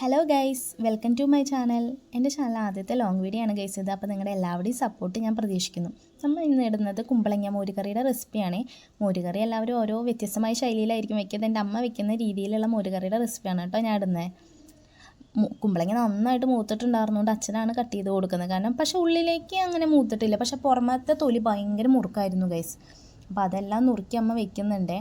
Hello guys welcome to my channel എന്റെ channel ആദ്യത്തെ long video ആണ് ഗൈസ് ഇത് അപ്പോൾ നിങ്ങളുടെ എല്ലാവരുടെയും സപ്പോർട്ട് ഞാൻ പ്രതീക്ഷിക്കുന്നു. നമ്മൾ ഇന്ന് ഇടുന്നത് കുമ്പളങ്ങ മോരുകറിയുടെ റെസിപ്പിയാണ് മോരുകറി എല്ലാവരും ഓരോ വ്യത്യസ്തമായ ശൈലിയിലായിരിക്കും വെക്കുന്നത്. എന്റെ അമ്മ വെക്കുന്ന രീതിയിലുള്ള മോരുകറിയുടെ റെസിപ്പിയാണ് കേട്ടോ ഞാൻ ഇടുന്നത് കുമ്പളങ്ങ നന്നായിട്ട് മൂത്തിട്ടുണ്ടായിരുന്നുകൊണ്ട് അച്ഛനാണ് കട്ട് ചെയ്ത് കൊടുക്കുന്നത്. കാരണം പക്ഷേ ഉള്ളിലേക്ക് അങ്ങനെ മൂത്തിട്ടില്ല. പക്ഷേ പുറമത്തെ തൊലി ഭയങ്കര മുറുക്കായിരുന്നു ഗൈസ് അപ്പോൾ അതെല്ലാം നുറുക്കി അമ്മ വെക്കുന്നുണ്ട്.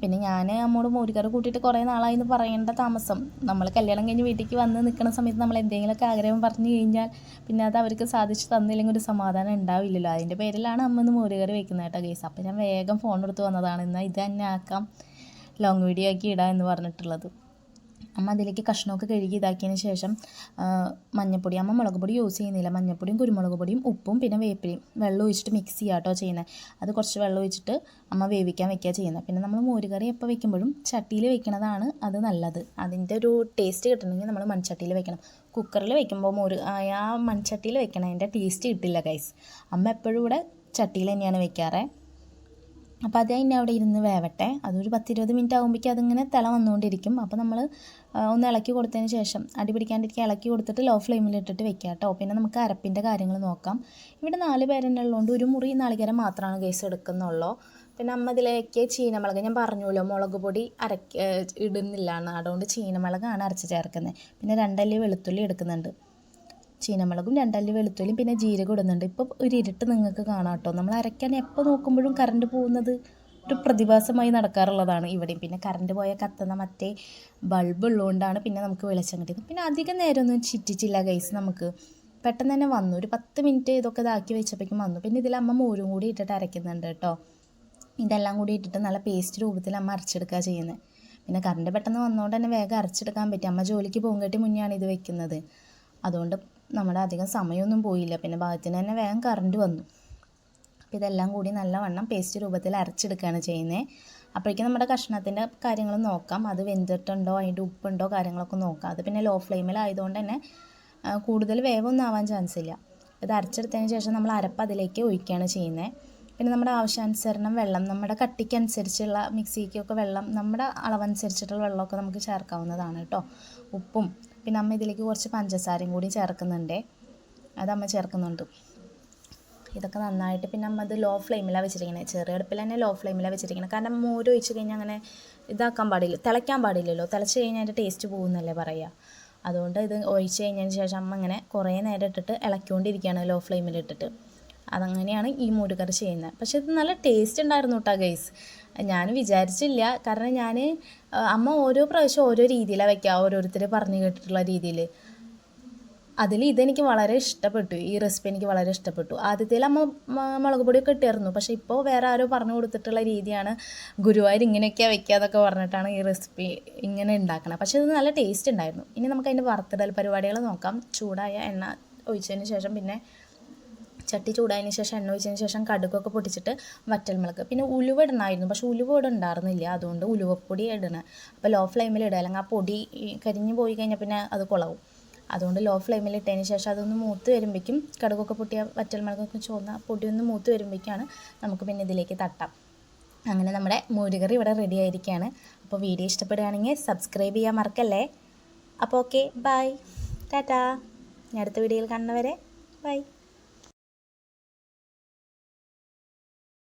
പിന്നെ ഞാൻ അമ്മോട് മോരുകറി കൂട്ടിയിട്ട് കുറേ നാളായി എന്ന് പറയേണ്ട താമസം. നമ്മൾ കല്യാണം കഴിഞ്ഞ് വീട്ടിലേക്ക് വന്ന് നിൽക്കുന്ന സമയത്ത് നമ്മൾ എന്തെങ്കിലുമൊക്കെ ആഗ്രഹം പറഞ്ഞു കഴിഞ്ഞാൽ പിന്നെ അത് അവർക്ക് സാധിച്ചു തന്നില്ലെങ്കിൽ ഒരു സമാധാനം ഉണ്ടാവില്ലല്ലോ. അതിന്റെ പേരിലാണ് അമ്മ ഇന്ന് മോരുകറി വെക്കുന്നത് കേട്ടോ കേസ് അപ്പോൾ ഞാൻ വേഗം ഫോൺ എടുത്ത് വന്നതാണ്. എന്നാൽ ഇത് തന്നെ ആക്കാം. ലോങ് വീഡിയോ ആക്കി ഇടാം എന്ന് പറഞ്ഞിട്ടുള്ളത്. അമ്മ അതിലേക്ക് കഷ്ണമൊക്കെ കഴുകി ഇതാക്കിയതിന് ശേഷം മഞ്ഞപ്പൊടി. അമ്മ മുളക് പൊടി യൂസ് ചെയ്യുന്നില്ല. മഞ്ഞപ്പൊടിയും കുരുമുളക് പൊടിയും ഉപ്പും പിന്നെ വേപ്പിലയും. വെള്ളം ഒഴിച്ചിട്ട് മിക്സ് ചെയ്യുക കേട്ടോ ചെയ്യുന്നത് അത് കുറച്ച് വെള്ളം ഒഴിച്ചിട്ട് അമ്മ വേവിക്കാൻ വെക്കുക ചെയ്യുന്നത് പിന്നെ നമ്മൾ മോരുകറി എപ്പോൾ വെക്കുമ്പോഴും ചട്ടിയിൽ വെക്കുന്നതാണ് അത് നല്ലത്. അതിന്റെ ഒരു ടേസ്റ്റ് കിട്ടണമെങ്കിൽ നമ്മൾ മൺചട്ടിയിൽ വെക്കണം. കുക്കറിൽ വെക്കുമ്പോൾ മോര് ആ മൺചട്ടിയിൽ വെക്കണതിന്റെ ടേസ്റ്റ് കിട്ടില്ല ഗൈസ് അമ്മ എപ്പോഴും ഇവിടെ ചട്ടിയിൽ തന്നെയാണ് വെക്കാറ്. അപ്പോൾ അത് അതിന്റെ അവിടെ ഇരുന്ന് വേവട്ടെ. അതൊരു പത്തിരുപത് മിനിറ്റ് ആകുമ്പോഴേക്കും അതിങ്ങനെ തിള വന്നുകൊണ്ടിരിക്കും അപ്പോൾ നമ്മൾ ഒന്ന് ഇളക്കി കൊടുത്തതിന് ശേഷം അടി പിടിക്കാണ്ടിരിക്കുക ഇളക്കി കൊടുത്തിട്ട് ലോ ഫ്ലെയിമിൽ ഇട്ടിട്ട് വെക്കുക കേട്ടോ പിന്നെ നമുക്ക് അരപ്പിന്റെ കാര്യങ്ങൾ നോക്കാം. ഇവിടെ നാല് പേരെന്നെ ഉള്ളതുകൊണ്ട് ഒരു മുറി നാളികേരം മാത്രമാണ് കേസ് എടുക്കുന്നുള്ളൂ. പിന്നെ അമ്മ ഇതിലേക്ക് ചീനമുളക് ഞാൻ പറഞ്ഞല്ലോ മുളക് പൊടി അരക്ക ഇടുന്നില്ല എന്ന് അതുകൊണ്ട് ചീനമുളകാണ് അരച്ച് ചേർക്കുന്നത് പിന്നെ രണ്ടല്ലി വെളുത്തുള്ളി എടുക്കുന്നുണ്ട്. ചീനമുളകും രണ്ടല്ലി വെളുത്തുള്ളിയും പിന്നെ ജീരകം ഇടുന്നുണ്ട്. ഇപ്പോൾ ഒരു ഇരുട്ട് നിങ്ങൾക്ക് കാണാം കേട്ടോ. നമ്മൾ അരയ്ക്കാൻ എപ്പോൾ നോക്കുമ്പോഴും കറണ്ട് പോകുന്നത് ഒരു പ്രതിഭാസമായി നടക്കാറുള്ളതാണ് ഇവിടെയും. പിന്നെ കറണ്ട് പോയ കത്തുന്ന മറ്റേ ബൾബ് ഉള്ളതുകൊണ്ടാണ് പിന്നെ നമുക്ക് വെളിച്ചം കിട്ടിയത്. പിന്നെ അധികം നേരമൊന്നും ചിറ്റിച്ചില്ല ഗൈസ് നമുക്ക്. പെട്ടെന്ന് തന്നെ വന്നു. ഒരു പത്ത് മിനിറ്റ് ഇതൊക്കെ ഇതാക്കി വെച്ചപ്പോഴേക്കും വന്നു. പിന്നെ ഇതിൽ അമ്മ മോരും കൂടി ഇട്ടിട്ട് അരയ്ക്കുന്നുണ്ട് കേട്ടോ. ഇതെല്ലാം കൂടി ഇട്ടിട്ട് നല്ല പേസ്റ്റ് രൂപത്തിൽ അമ്മ അരച്ചെടുക്കുക ചെയ്യുന്നത് പിന്നെ കറണ്ട് പെട്ടെന്ന് വന്നതുകൊണ്ട് തന്നെ വേഗം അരച്ചെടുക്കാൻ പറ്റും. അമ്മ ജോലിക്ക് പോകും പോകുമ്പോഴേക്ക് മുന്നെയാണ് ഇത് വെക്കുന്നത്. അതുകൊണ്ട് നമ്മുടെ അധികം സമയമൊന്നും പോയില്ല. പിന്നെ ഭാഗത്തിന് തന്നെ വേഗം കറണ്ട് വന്നു. അപ്പോൾ ഇതെല്ലാം കൂടി നല്ലവണ്ണം പേസ്റ്റ് രൂപത്തിൽ അരച്ചെടുക്കുകയാണ് ചെയ്യുന്നത് അപ്പോഴേക്കും നമ്മുടെ കഷ്ണത്തിന്റെ കാര്യങ്ങൾ നോക്കാം. അത് വെന്തിട്ടുണ്ടോ? അതിന്റെ ഉപ്പുണ്ടോ? കാര്യങ്ങളൊക്കെ നോക്കാം. അത് പിന്നെ ലോ ഫ്ലെയിമിലായതുകൊണ്ട് തന്നെ കൂടുതൽ വേവൊന്നും ആവാൻ ചാൻസ് ഇല്ല. ഇത് അരച്ചെടുത്തതിന് ശേഷം നമ്മൾ അരപ്പ് അതിലേക്ക് ഒഴിക്കുകയാണ് ചെയ്യുന്നത് പിന്നെ നമ്മുടെ ആവശ്യാനുസരണം വെള്ളം നമ്മുടെ കട്ടിക്കനുസരിച്ചുള്ള മിക്സിക്കൊക്കെ വെള്ളം നമ്മുടെ അളവനുസരിച്ചിട്ടുള്ള വെള്ളമൊക്കെ നമുക്ക് ചേർക്കാവുന്നതാണ് കേട്ടോ. ഉപ്പും പിന്നെ അമ്മ ഇതിലേക്ക് കുറച്ച് പഞ്ചസാരയും കൂടി ചേർക്കുന്നുണ്ട്. അത് അമ്മ ചേർക്കുന്നുണ്ട്. ഇതൊക്കെ നന്നായിട്ട് പിന്നെ അമ്മ അത് ലോ ഫ്ലെയിമിലാണ് വെച്ചിരിക്കുന്നത് ചെറിയ അടുപ്പിൽ തന്നെ ലോ ഫ്ലെയിമിലാണ് വെച്ചിരിക്കുന്നത് കാരണം മോര് ഒഴിച്ച് കഴിഞ്ഞാൽ അങ്ങനെ ഇതാക്കാൻ പാടില്ല. തിളയ്ക്കാൻ പാടില്ലല്ലോ. തിളച്ച് കഴിഞ്ഞാൽ അതിന്റെ ടേസ്റ്റ് പോകുന്നല്ലേ പറയുക അതുകൊണ്ട് ഇത് ഒഴിച്ച് കഴിഞ്ഞതിന് ശേഷം അമ്മ ഇങ്ങനെ കുറേ നേരം ഇട്ടിട്ട് ഇളക്കിക്കൊണ്ടിരിക്കുകയാണ് ലോ ഫ്ലെയിമിൽ ഇട്ടിട്ട്. അതങ്ങനെയാണ് ഈ മോരുകറി ചെയ്യുന്നത്. പക്ഷേ ഇത് നല്ല ടേസ്റ്റ് ഉണ്ടായിരുന്നു കേട്ടോ ഗൈസ് ഞാൻ വിചാരിച്ചില്ല. കാരണം ഞാൻ അമ്മ ഓരോ പ്രാവശ്യം ഓരോ രീതിയിലാണ് വയ്ക്കുക ഓരോരുത്തർ പറഞ്ഞു കേട്ടിട്ടുള്ള രീതിയിൽ അതിൽ ഇതെനിക്ക് വളരെ ഇഷ്ടപ്പെട്ടു. ഈ റെസിപ്പി എനിക്ക് വളരെ ഇഷ്ടപ്പെട്ടു. ആദ്യത്തേൽ അമ്മ മുളക് പൊടിയൊക്കെ ഇട്ടിരുന്നു. പക്ഷേ ഇപ്പോൾ വേറെ ആരോ പറഞ്ഞു കൊടുത്തിട്ടുള്ള രീതിയാണ് ഗുരുവായൂർ ഇങ്ങനെയൊക്കെയാണ് വെക്കുക എന്നൊക്കെ പറഞ്ഞിട്ടാണ് ഈ റെസിപ്പി ഇങ്ങനെ ഉണ്ടാക്കുന്നത് പക്ഷേ ഇത് നല്ല ടേസ്റ്റ് ഉണ്ടായിരുന്നു ഇനി നമുക്ക് അതിന്റെ വറുത്തിടൽ പരിപാടികൾ നോക്കാം. ചൂടായ എണ്ണ ഒഴിച്ചതിന് ശേഷം പിന്നെ ചട്ടി ചൂടായതിന് ശേഷം എണ്ണ ഒഴിച്ചതിന് ശേഷം കടുകൊക്കെ പൊട്ടിച്ചിട്ട് വറ്റൽമുളക് പിന്നെ ഉലുവ ഇടണമായിരുന്നു പക്ഷെ ഉലുവ ഇവിടെ ഉണ്ടായിരുന്നില്ല. അതുകൊണ്ട് ഉലുവപ്പൊടി ഇടണം. അപ്പോൾ ലോ ഫ്ലെയിമിൽ ഇടുക. അല്ലെങ്കിൽ ആ പൊടി കരിഞ്ഞു പോയി കഴിഞ്ഞാൽ പിന്നെ അത് കുളവും. അതുകൊണ്ട് ലോ ഫ്ലെയിമിൽ ഇട്ടതിന് ശേഷം അതൊന്ന് മൂത്ത് വരുമ്പോഴേക്കും കടുകൊക്കെ പൊട്ടിയ വറ്റൽമുളകൊക്കെ ചോന്ന പൊടി ഒന്ന് മൂത്ത് വരുമ്പോഴേക്കാണ് നമുക്ക് പിന്നെ ഇതിലേക്ക് തട്ടാം. അങ്ങനെ നമ്മുടെ മോരുകറി ഇവിടെ റെഡി ആയിരിക്കുകയാണ് അപ്പോൾ വീഡിയോ ഇഷ്ടപ്പെടുകയാണെങ്കിൽ സബ്സ്ക്രൈബ് ചെയ്യാൻ മറക്കല്ലേ? അപ്പോൾ ഓക്കെ ബൈ ടാറ്റാ ഞാൻ അടുത്ത വീഡിയോയിൽ കാണുന്നവരെ ബൈ